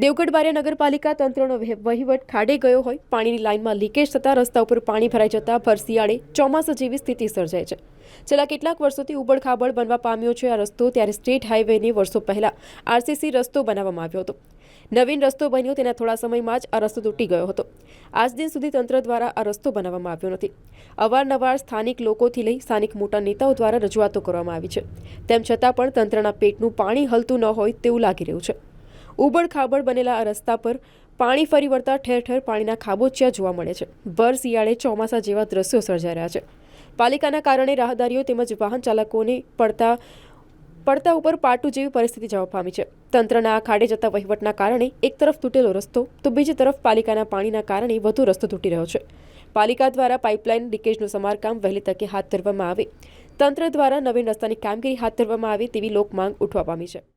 Devgadh Baria નગરપાલિકા તંત્રનો વહી- વહીવટ ખાડે ગયો હોય. પાણીની લાઇનમાં લીકેજ થતાં રસ્તા ઉપર પાણી ભરાઈ જતા ફરશિયાળે ચોમાસા જેવી સ્થિતિ સર્જાય છે. છેલ્લા કેટલાક વર્ષોથી ઉબડખાબડ બનવા પામ્યો છે આ રસ્તો, ત્યારે સ્ટેટ હાઇવેની વર્ષો પહેલા આરસીસી રસ્તો બનાવવામાં આવ્યો હતો. નવીન રસ્તો બન્યો તેના થોડા સમયમાં જ આ રસ્તો તૂટી ગયો હતો. આજ દિન સુધી તંત્ર દ્વારા આ રસ્તો બનાવવામાં આવ્યો નથી. અવારનવાર સ્થાનિક લોકોથી લઈ સ્થાનિક મોટા નેતાઓ દ્વારા રજૂઆતો કરવામાં આવી છે. તેમ છતાં પણ તંત્રના પેટનું પાણી હલતું ન હોય તેવું લાગી રહ્યું છે. ઉબડ ખાબડ બનેલા આ રસ્તા પર પાણી ફરી વળતા ઠેર ઠેર પાણીના ખાબોચિયા જોવા મળે છે. ભર શિયાળે ચોમાસા જેવા દ્રશ્યો સર્જાઈ રહ્યા છે. પાલિકાના કારણે રાહદારીઓ તેમજ વાહન ચાલકોને પડતા પડતા ઉપર પાટું જેવી પરિસ્થિતિ જવા પામી છે. તંત્રના આ ખાડે જતા વહીવટના કારણે એક તરફ તૂટેલો રસ્તો, તો બીજી તરફ પાલિકાના પાણીના કારણે વધુ રસ્તો તૂટી રહ્યો છે. પાલિકા દ્વારા પાઇપલાઇન લીકેજનું સમારકામ વહેલી તકે હાથ ધરવામાં આવે. તંત્ર દ્વારા નવીન રસ્તાની કામગીરી હાથ ધરવામાં આવે તેવી લોક માંગ ઉઠવા પામી છે.